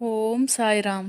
ఓం సాయిరామ్.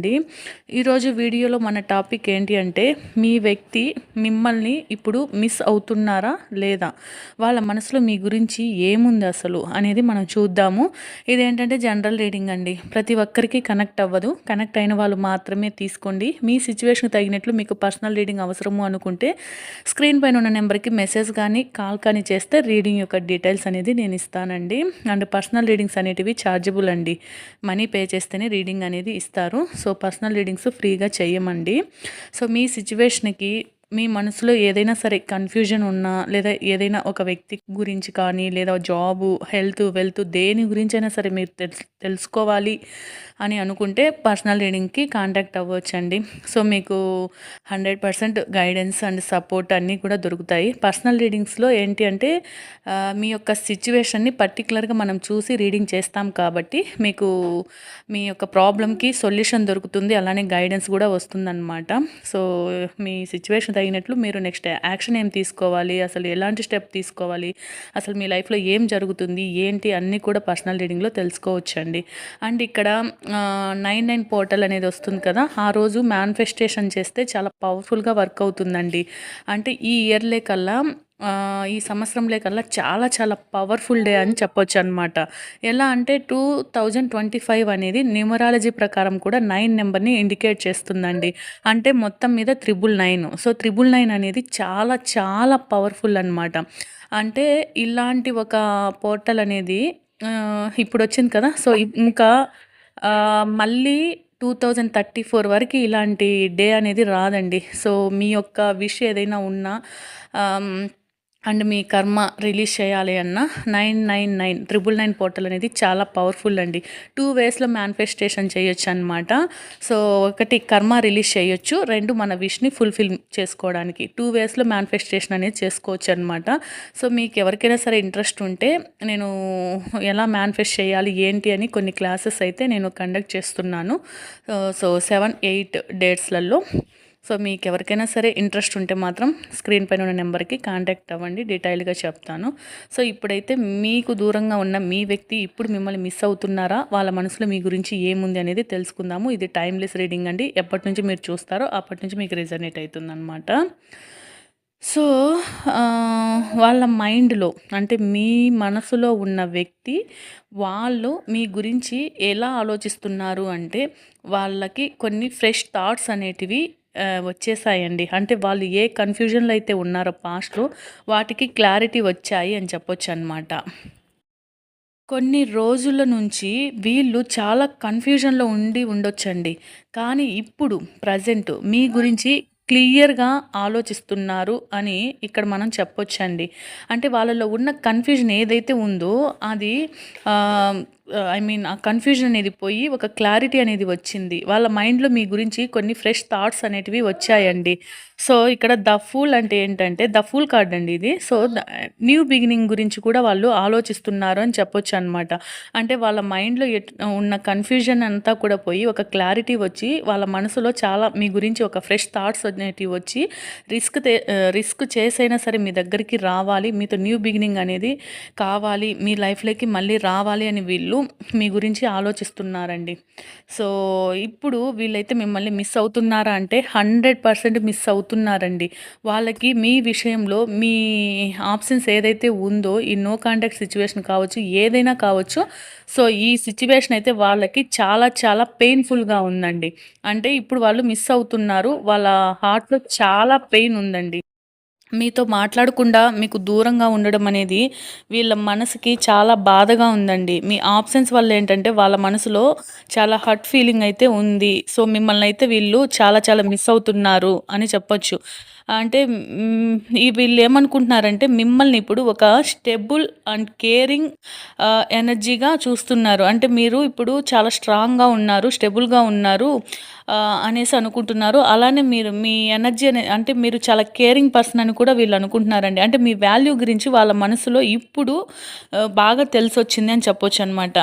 అండి ఈరోజు వీడియోలో మన టాపిక్ ఏంటి అంటే మీ వ్యక్తి మిమ్మల్ని ఇప్పుడు మిస్ అవుతున్నారా లేదా? వాళ్ళ మనసులో మీ గురించి ఏముంది అసలు అనేది మనం చూద్దాము. ఇదేంటంటే జనరల్ రీడింగ్ అండి. ప్రతి ఒక్కరికి కనెక్ట్ అవ్వదు. కనెక్ట్ అయిన వాళ్ళు మాత్రమే తీసుకోండి. మీ సిచ్యువేషన్కి తగినట్లు మీకు పర్సనల్ రీడింగ్ అవసరము అనుకుంటే స్క్రీన్ పైన ఉన్న నెంబర్కి మెసేజ్ కానీ కాల్ కానీ చేస్తే రీడింగ్ యొక్క డీటెయిల్స్ అనేది నేను ఇస్తానండి. అండ్ పర్సనల్ రీడింగ్స్ అనేటివి ఛార్జబుల్ అండి. మనీ పే చేస్తేనే రీడింగ్ అనేది ఇస్తారు. సో పర్సనల్ రీడింగ్స్ ఫ్రీగా చేయమండి సో మీ సిచ్యువేషన్కి మీ మనసులో ఏదైనా సరే కన్ఫ్యూజన్ ఉన్నా లేదా ఏదైనా ఒక వ్యక్తి గురించి కానీ లేదా జాబు హెల్త్ వెల్త్ దేని గురించి అయినా సరే మీరు తెలుసుకోవాలి అని అనుకుంటే పర్సనల్ రీడింగ్కి కాంటాక్ట్ అవ్వచ్చండి. సో మీకు hundred percent guidance and support అన్నీ కూడా దొరుకుతాయి. పర్సనల్ రీడింగ్స్లో ఏంటి అంటే మీ యొక్క సిచ్యువేషన్ని పర్టికులర్గా మనం చూసి రీడింగ్ చేస్తాం కాబట్టి మీకు మీ యొక్క ప్రాబ్లమ్కి సొల్యూషన్ దొరుకుతుంది. అలానే గైడెన్స్ కూడా వస్తుందన్నమాట. సో మీ సిచ్యువేషన్ తగినట్లు మీరు నెక్స్ట్ యాక్షన్ ఏం తీసుకోవాలి? అసలు ఎలాంటి స్టెప్ తీసుకోవాలి? అసలు మీ లైఫ్లో ఏం జరుగుతుంది? ఏంటి? అన్నీ కూడా పర్సనల్ రీడింగ్లో తెలుసుకోవచ్చండి. అండ్ ఇక్కడ నైన్ నైన్ పోర్టల్ అనేది వస్తుంది కదా? ఆ రోజు మేనిఫెస్టేషన్ చేస్తే చాలా పవర్ఫుల్గా వర్క్ అవుతుందండి. అంటే ఈ ఇయర్లే కల్లా ఈ సంవత్సరంలో కల్లా చాలా చాలా పవర్ఫుల్ డే అని చెప్పొచ్చు అనమాట ఎలా అంటే టూ థౌజండ్ ట్వంటీ ఫైవ్ అనేది న్యూమరాలజీ ప్రకారం కూడా నైన్ నెంబర్ని ఇండికేట్ చేస్తుందండి. అంటే మొత్తం మీద triple nine so triple nine అనేది చాలా చాలా పవర్ఫుల్ అనమాట అంటే ఇలాంటి ఒక పోర్టల్ అనేది ఇప్పుడు వచ్చింది కదా. సో ఇంకా మళ్ళీ టూ థౌజండ్ థర్టీ ఫోర్ వరకు ఇలాంటి డే అనేది రాదండి. సో మీ యొక్క విష్ ఏదైనా ఉన్నా అండ్ మీ కర్మ రిలీజ్ చేయాలి అన్న nine nine nine triple nine portal అనేది చాలా పవర్ఫుల్ అండి. టూ వేస్లో మేనిఫెస్టేషన్ చేయొచ్చు అనమాట సో ఒకటి కర్మ రిలీజ్ చేయొచ్చు రెండు మన విష్ని ఫుల్ఫిల్ చేసుకోవడానికి. టూ వేస్లో మేనిఫెస్టేషన్ అనేది చేసుకోవచ్చు అనమాట సో మీకు ఎవరికైనా సరే ఇంట్రెస్ట్ ఉంటే నేను ఎలా మేనిఫెస్ట్ చేయాలి ఏంటి అని కొన్ని క్లాసెస్ అయితే నేను కండక్ట్ చేస్తున్నాను. సో సెవెన్ ఎయిట్ డేట్స్లలో సో మీకు ఎవరికైనా సరే ఇంట్రెస్ట్ ఉంటే మాత్రం స్క్రీన్ పైన ఉన్న నెంబర్కి కాంటాక్ట్ అవ్వండి డీటెయిల్గా చెప్తాను. సో ఇప్పుడైతే మీకు దూరంగా ఉన్న మీ వ్యక్తి ఇప్పుడు మిమ్మల్ని మిస్ అవుతున్నారా వాళ్ళ మనసులో మీ గురించి ఏముంది అనేది తెలుసుకుందాము. ఇది టైమ్లెస్ రీడింగ్ అండి. ఎప్పటి నుంచి మీరు చూస్తారో అప్పటి నుంచి మీకు రిజనేట్ అవుతుందన్నమాట. సో వాళ్ళ మైండ్లో అంటే మీ మనసులో ఉన్న వ్యక్తి వాళ్ళు మీ గురించి ఎలా ఆలోచిస్తున్నారు అంటే వాళ్ళకి కొన్ని ఫ్రెష్ థాట్స్ అనేటివి వచ్చేసాయండి. అంటే వాళ్ళు ఏ కన్ఫ్యూజన్లు అయితే ఉన్నారో పాస్ట్లో వాటికి క్లారిటీ వచ్చాయి అని చెప్పొచ్చు అనమాట కొన్ని రోజుల నుంచి వీళ్ళు చాలా కన్ఫ్యూజన్లో ఉండి ఉండొచ్చండి. కానీ ఇప్పుడు ప్రజెంట్ మీ గురించి క్లియర్గా ఆలోచిస్తున్నారు అని ఇక్కడ మనం చెప్పొచ్చండి. అంటే వాళ్ళలో ఉన్న కన్ఫ్యూజన్ ఏదైతే ఉందో అది ఐ మీన్ ఆ కన్ఫ్యూజన్ అనేది పోయి ఒక క్లారిటీ అనేది వచ్చింది. వాళ్ళ మైండ్లో మీ గురించి కొన్ని ఫ్రెష్ థాట్స్ అనేటివి వచ్చాయండి. సో ఇక్కడ ద ఫూల్ అంటే ఏంటంటే ద ఫూల్ కార్డ్ అండి ఇది. సో న్యూ బిగినింగ్ గురించి కూడా వాళ్ళు ఆలోచిస్తున్నారు అని చెప్పొచ్చు అనమాట అంటే వాళ్ళ మైండ్లో ఉన్న కన్ఫ్యూజన్ అంతా కూడా పోయి ఒక క్లారిటీ వచ్చి వాళ్ళ మనసులో చాలా మీ గురించి ఒక ఫ్రెష్ థాట్స్ అనేటివి వచ్చి రిస్క్ రిస్క్ చేసైనా సరే మీ దగ్గరికి రావాలి. మీతో న్యూ బిగినింగ్ అనేది కావాలి. మీ లైఫ్లోకి మళ్ళీ రావాలి అని వీళ్ళు మీ గురించి ఆలోచిస్తున్నారండి. సో ఇప్పుడు వీళ్ళైతే మిమ్మల్ని మిస్ అవుతున్నారా అంటే హండ్రెడ్ పర్సెంట్ మిస్ అవుతున్నారండి. వాళ్ళకి మీ విషయంలో మీ ఆప్షన్స్ ఏదైతే ఉందో ఈ నో కాంటాక్ట్ సిచ్యువేషన్ కావచ్చు ఏదైనా కావచ్చు సో ఈ సిచ్యువేషన్ అయితే వాళ్ళకి చాలా చాలా పెయిన్ఫుల్గా ఉందండి. అంటే ఇప్పుడు వాళ్ళు మిస్ అవుతున్నారు వాళ్ళ హార్ట్లో చాలా పెయిన్ ఉందండి. మీతో మాట్లాడకుండా మీకు దూరంగా ఉండడం అనేది వీళ్ళ మనసుకి చాలా బాధగా ఉందండి. మీ ఆప్షన్స్ వల్ల ఏంటంటే వాళ్ళ మనసులో చాలా హర్ట్ ఫీలింగ్ అయితే ఉంది. సో మిమ్మల్ని అయితే వీళ్ళు చాలా చాలా మిస్ అవుతున్నారు అని చెప్పొచ్చు. అంటే వీళ్ళు ఏమనుకుంటున్నారంటే మిమ్మల్ని ఇప్పుడు ఒక స్టెబుల్ అండ్ కేరింగ్ ఎనర్జీగా చూస్తున్నారు. అంటే మీరు ఇప్పుడు చాలా స్ట్రాంగ్గా ఉన్నారు స్టెబుల్గా ఉన్నారు అనేసి అనుకుంటున్నారు. అలానే మీరు మీ ఎనర్జీ అనే అంటే మీరు చాలా కేరింగ్ పర్సన్ అని కూడా వీళ్ళు అనుకుంటున్నారండి. అంటే మీ వాల్యూ గురించి వాళ్ళ మనసులో ఇప్పుడు బాగా తెలిసి వచ్చింది అని చెప్పొచ్చు అనమాట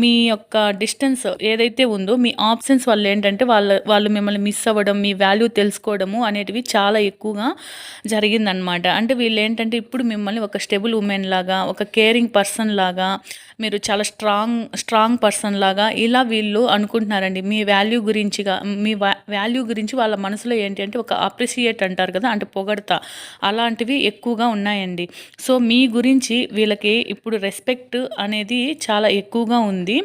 మీ యొక్క డిస్టెన్స్ ఏదైతే ఉందో మీ ఆప్షన్స్ వాళ్ళు ఏంటంటే వాళ్ళ వాళ్ళు మిమ్మల్ని మిస్ అవ్వడం మీ వాల్యూ తెలుసుకోవడము అనేటివి చాలా ఎక్కువగా జరిగిందనమాట అంటే వీళ్ళు ఏంటంటే ఇప్పుడు మిమ్మల్ని ఒక స్టెబుల్ ఉమెన్ లాగా ఒక కేరింగ్ పర్సన్ లాగా మీరు చాలా స్ట్రాంగ్ స్ట్రాంగ్ పర్సన్ లాగా ఇలా వీళ్ళు అనుకుంటున్నారండి. మీ వాల్యూ గురించిగా మీ వాల్యూ గురించి వాళ్ళ మనసులో ఏంటి అంటే ఒక అప్రిషియేట్ అంటారు కదా అంటే పొగడత అలాంటివి ఎక్కువగా ఉన్నాయండి. సో మీ గురించి వీళ్ళకి ఇప్పుడు రెస్పెక్ట్ అనేది చాలా ఎక్కువగా ఉంది.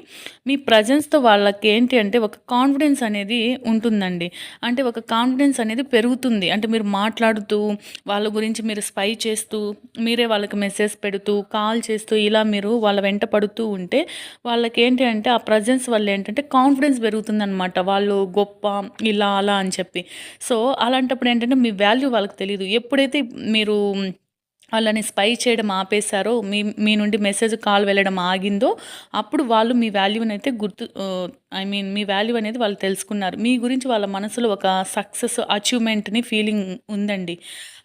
మీ ప్రజెన్స్తో వాళ్ళకి ఏంటి అంటే ఒక కాన్ఫిడెన్స్ అనేది ఉంటుందండి. అంటే ఒక కాన్ఫిడెన్స్ అనేది పెరుగుతుంది. అంటే మీరు మాట్లాడుతూ వాళ్ళ గురించి మీరు స్పై చేస్తూ మీరే వాళ్ళకి మెసేజ్ పెడుతూ కాల్ చేస్తూ ఇలా మీరు వాళ్ళ వెంట పడుతూ ఉంటే వాళ్ళకి ఏంటి అంటే ఆ ప్రజెన్స్ వల్ల ఏంటంటే కాన్ఫిడెన్స్ పెరుగుతుందన్నమాట. వాళ్ళు గొప్ప ఇలా అలా అని చెప్పి. సో అలాంటప్పుడు ఏంటంటే మీ వాల్యూ వాళ్ళకి తెలియదు ఎప్పుడైతే మీరు వాళ్ళని స్పై చేయడం ఆపేశారో మీ మీ నుండి మెసేజ్ కాల్ వెళ్ళడం ఆగిందో అప్పుడు వాళ్ళు మీ వాల్యూని అయితే గుర్తు ఐ మీన్ మీ వాల్యూ అనేది వాళ్ళు తెలుసుకున్నారు. మీ గురించి వాళ్ళ మనసులో ఒక సక్సెస్ అచీవ్మెంట్ని ఫీలింగ్ ఉందండి.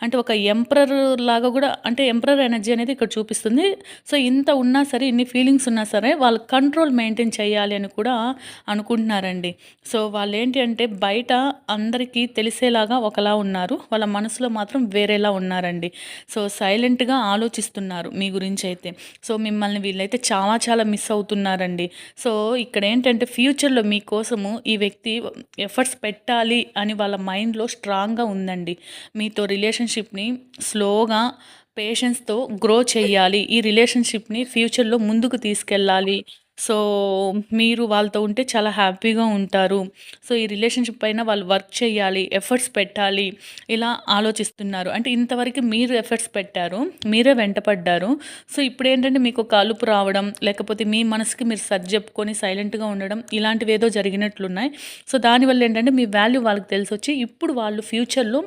అంటే ఒక ఎంప్రర్ లాగా కూడా అంటే ఎంప్రర్ ఎనర్జీ అనేది ఇక్కడ చూపిస్తుంది. సో ఇంత ఉన్నా సరే ఇన్ని ఫీలింగ్స్ ఉన్నా సరే వాళ్ళు కంట్రోల్ మెయింటైన్ చేయాలి అని కూడా అనుకుంటున్నారండి. సో వాళ్ళు ఏంటి అంటే బయట అందరికీ తెలిసేలాగా ఒకలా ఉన్నారు. వాళ్ళ మనసులో మాత్రం వేరేలా ఉన్నారండి. సో సైలెంట్గా ఆలోచిస్తున్నారు మీ గురించి అయితే. సో మిమ్మల్ని వీళ్ళైతే చాలా చాలా మిస్ అవుతున్నారండి. సో ఇక్కడ ఏంటంటే ఫ్యూచర్ ఫ్యూచర్లో మీకోసము ఈ వ్యక్తి ఎఫర్ట్స్ పెట్టాలి అని వాళ్ళ మైండ్లో స్ట్రాంగ్గా ఉందండి. మీతో రిలేషన్షిప్ని స్లోగా పేషెన్స్తో గ్రో చేయాలి ఈ రిలేషన్షిప్ని ఫ్యూచర్లో ముందుకు తీసుకెళ్ళాలి. సో మీరు వాళ్ళతో ఉంటే చాలా హ్యాపీగా ఉంటారు. సో ఈ రిలేషన్షిప్ పైన వాళ్ళు వర్క్ చేయాలి ఎఫర్ట్స్ పెట్టాలి ఇలా ఆలోచిస్తున్నారు. అంటే ఇంతవరకు మీరు ఎఫర్ట్స్ పెట్టారు మీరే వెంటపడ్డారు. సో ఇప్పుడు ఏంటంటే మీకు ఒక అలుపు రావడం లేకపోతే మీ మనసుకి మీరు సర్ది చెప్పుకొని సైలెంట్గా ఉండడం ఇలాంటివి ఏదో జరిగినట్లున్నాయి. సో దానివల్ల ఏంటంటే మీ వాల్యూ వాళ్ళకి తెలిసి వచ్చి ఇప్పుడు వాళ్ళు ఫ్యూచర్లో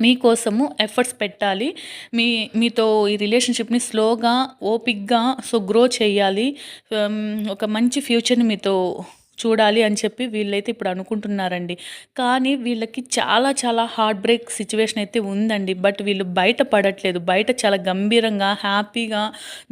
మీకోసము ఎఫర్ట్స్ పెట్టాలి. మీ మీతో ఈ రిలేషన్షిప్ని స్లోగా ఓపిక్గా సో గ్రో చేయాలి. Um, ఒక మంచి ఫ్యూచర్ని మీతో చూడాలి అని చెప్పి వీళ్ళైతే ఇప్పుడు అనుకుంటున్నారండి. కానీ వీళ్ళకి చాలా చాలా హార్ట్ బ్రేక్ సిచ్యువేషన్ అయితే ఉందండి. బట్ వీళ్ళు బయట పడట్లేదు. బయట చాలా గంభీరంగా హ్యాపీగా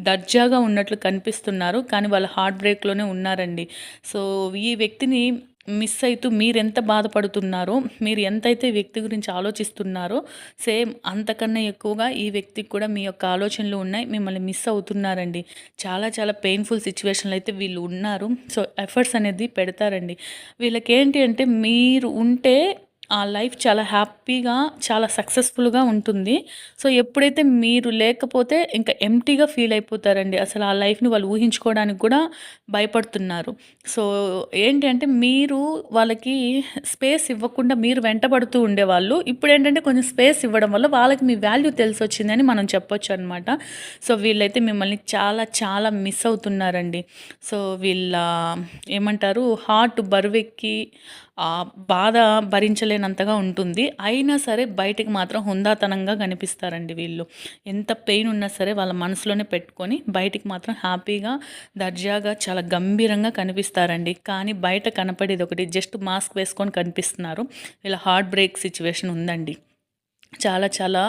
దర్జాగా ఉన్నట్లు కనిపిస్తున్నారు. కానీ వాళ్ళ హార్ట్ బ్రేక్లోనే ఉన్నారండి. సో ఈ వ్యక్తిని మిస్ అవుతూ మీరు ఎంత బాధపడుతున్నారో మీరు ఎంతైతే వ్యక్తి గురించి ఆలోచిస్తున్నారో సేమ్ అంతకన్నా ఎక్కువగా ఈ వ్యక్తికి కూడా మీ యొక్క ఆలోచనలు ఉన్నాయి మిమ్మల్ని మిస్ అవుతున్నారండి. చాలా చాలా పెయిన్ఫుల్ సిచ్యువేషన్లు అయితే వీళ్ళు ఉన్నారు. సో ఎఫర్ట్స్ అనేది పెడతారండి. వీళ్ళకి ఏంటి అంటే మీరు ఉంటే ఆ లైఫ్ చాలా హ్యాపీగా చాలా సక్సెస్ఫుల్గా ఉంటుంది. సో ఎప్పుడైతే మీరు లేకపోతే ఇంకా ఎంటీగా ఫీల్ అయిపోతారండి. అసలు ఆ లైఫ్ని వాళ్ళు ఊహించుకోవడానికి కూడా భయపడుతున్నారు. సో ఏంటి అంటే మీరు వాళ్ళకి స్పేస్ ఇవ్వకుండా మీరు వెంటబడుతూ ఉండేవాళ్ళు. ఇప్పుడు ఏంటంటే కొంచెం స్పేస్ ఇవ్వడం వల్ల వాళ్ళకి మీ వాల్యూ తెలిసి వచ్చిందని మనం చెప్పొచ్చు అనమాట సో వీళ్ళైతే మిమ్మల్ని చాలా చాలా మిస్ అవుతున్నారండి. సో వీళ్ళ ఏమంటారు? హార్ట్ బరువెక్కి బాధ భరించలేనంతగా ఉంటుంది. అయినా సరే బయటికి మాత్రం హుందాతనంగా కనిపిస్తారండి వీళ్ళు. ఎంత పెయిన్ ఉన్నా సరే వాళ్ళ మనసులోనే పెట్టుకొని బయటికి మాత్రం హ్యాపీగా దర్జాగా చాలా గంభీరంగా కనిపిస్తారండి. కానీ బయట కనపడేది ఒకటి జస్ట్ మాస్క్ వేసుకొని కనిపిస్తున్నారు. వీళ్ళ హార్ట్ బ్రేక్ సిచ్యువేషన్ ఉందండి. చాలా చాలా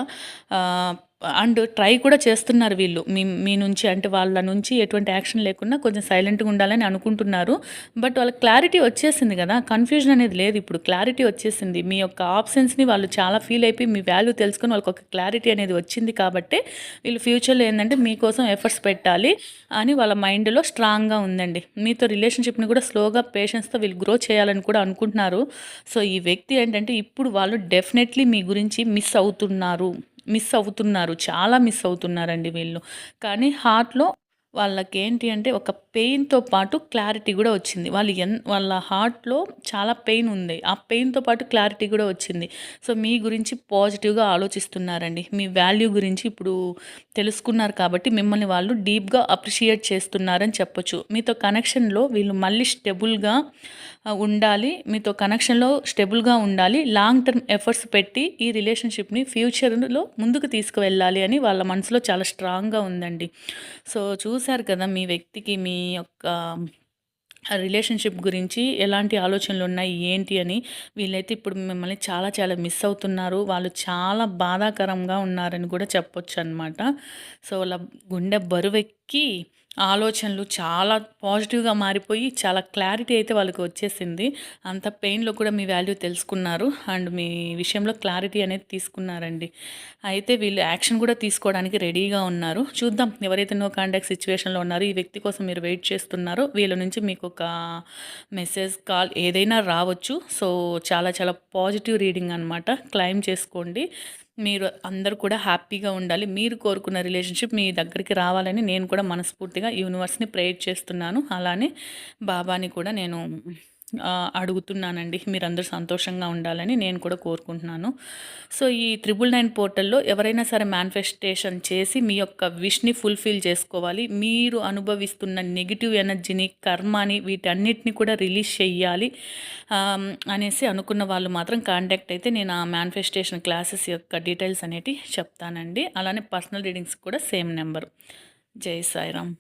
అండ్ ట్రై కూడా చేస్తున్నారు వీళ్ళు. మీ మీ నుంచి అంటే వాళ్ళ నుంచి ఎటువంటి యాక్షన్ లేకుండా కొంచెం సైలెంట్గా ఉండాలని అనుకుంటున్నారు. బట్ వాళ్ళకి క్లారిటీ వచ్చేసింది కదా. కన్ఫ్యూజన్ అనేది లేదు ఇప్పుడు. క్లారిటీ వచ్చేసింది. మీ యొక్క ఆప్షన్స్ని వాళ్ళు చాలా ఫీల్ అయిపోయి మీ వాల్యూ తెలుసుకొని వాళ్ళకి ఒక క్లారిటీ అనేది వచ్చింది కాబట్టి వీళ్ళు ఫ్యూచర్లో ఏంటంటే మీకోసం ఎఫర్ట్స్ పెట్టాలి అని వాళ్ళ మైండ్లో స్ట్రాంగ్గా ఉందండి. మీతో రిలేషన్షిప్ని కూడా స్లోగా పేషెన్స్తో వీళ్ళు గ్రో చేయాలని కూడా అనుకుంటున్నారు. సో ఈ వ్యక్తి ఏంటంటే ఇప్పుడు వాళ్ళు డెఫినెట్లీ మీ గురించి మిస్ అవుతున్నారు. మిస్ అవుతున్నారు చాలా మిస్ అవుతున్నారండి వీళ్ళు కానీ హార్ట్లో వాళ్ళకేంటి అంటే ఒక పెయిన్‌తో పాటు క్లారిటీ కూడా వచ్చింది. వాళ్ళు ఎన్ వాళ్ళ హార్ట్‌లో చాలా పెయిన్ ఉంది. ఆ పెయిన్‌తో పాటు క్లారిటీ కూడా వచ్చింది. సో, మీ గురించి పాజిటివ్‌గా ఆలోచిస్తున్నారండి. మీ వాల్యూ గురించి ఇప్పుడు తెలుసుకున్నారు కాబట్టి మిమ్మల్ని వాళ్ళు డీప్‌గా అప్రిషియేట్ చేస్తున్నారని చెప్పొచ్చు. మీతో కనెక్షన్‌లో వీళ్ళు మళ్ళీ స్టెబుల్‌గా ఉండాలి. మీతో కనెక్షన్‌లో స్టెబుల్‌గా ఉండాలి. లాంగ్ టర్మ్ ఎఫర్ట్స్ పెట్టి ఈ రిలేషన్‌షిప్‌ని ఫ్యూచర్‌లో ముందుకు తీసుకువెళ్ళాలి అని వాళ్ళ మనసులో చాలా స్ట్రాంగ్‌గా ఉందండి. సో, చూశారు కదా మీ వ్యక్తికి మీ యొక్క రిలేషన్‌షిప్ గురించి ఎలాంటి ఆలోచనలు ఉన్నాయి ఏంటి అని. వీళ్ళైతే ఇప్పుడు మిమ్మల్ని చాలా చాలా మిస్ అవుతున్నారు. వాళ్ళు చాలా బాధాకరంగా ఉన్నారని కూడా చెప్పొచ్చనమాట. సో, వాళ్ళ గుండె బరువెక్కి ఆలోచనలు చాలా పాజిటివ్‌గా మారిపోయి చాలా క్లారిటీ అయితే వాళ్ళకి వచ్చేసింది. అంత పెయిన్‌లో కూడా మీ వాల్యూ తెలుసుకున్నారు. అండ్ మీ విషయంలో క్లారిటీ అనేది తీసుకున్నారండి. అయితే వీళ్ళు యాక్షన్ కూడా తీసుకోవడానికి రెడీగా ఉన్నారు. చూద్దాం ఎవరైతే నో కాంటాక్ట్ సిచ్యువేషన్లో ఉన్నారో, ఈ వ్యక్తి కోసం మీరు వెయిట్ చేస్తున్నారో వీళ్ళ నుంచి మీకొక మెసేజ్, కాల్ ఏదైనా రావచ్చు. సో, చాలా చాలా పాజిటివ్ రీడింగ్ అనమాట. క్లెయిమ్ చేసుకోండి. మీరు అందరూ కూడా హ్యాపీగా ఉండాలి. మీరు కోరుకున్న రిలేషన్‌షిప్ మీ దగ్గరికి రావాలని నేను కూడా మనస్ఫూర్తిగా యూనివర్స్‌ని ప్రేయర్ చేస్తున్నాను. అలానే బాబాని కూడా నేను అడుగుతున్నానండి. మీరందరూ సంతోషంగా ఉండాలని నేను కూడా కోరుకుంటున్నాను. సో, ఈ 999 పోర్టల్‌లో ఎవరైనా సరే మేనిఫెస్టేషన్ చేసి మీ యొక్క విష్‌ని ఫుల్‌ఫిల్ చేసుకోవాలి. మీరు అనుభవిస్తున్న నెగిటివ్ ఎనర్జీని, కర్మని వీటన్నిటిని కూడా రిలీజ్ చెయ్యాలి అనేసి అనుకున్న వాళ్ళు మాత్రం కాంటాక్ట్ అయితే నేను ఆ మేనిఫెస్టేషన్ క్లాసెస్ యొక్క డీటెయిల్స్ అనేటివి చెప్తానండి. అలానే పర్సనల్ రీడింగ్స్ కూడా సేమ్ నెంబర్ జై సాయిరామ్.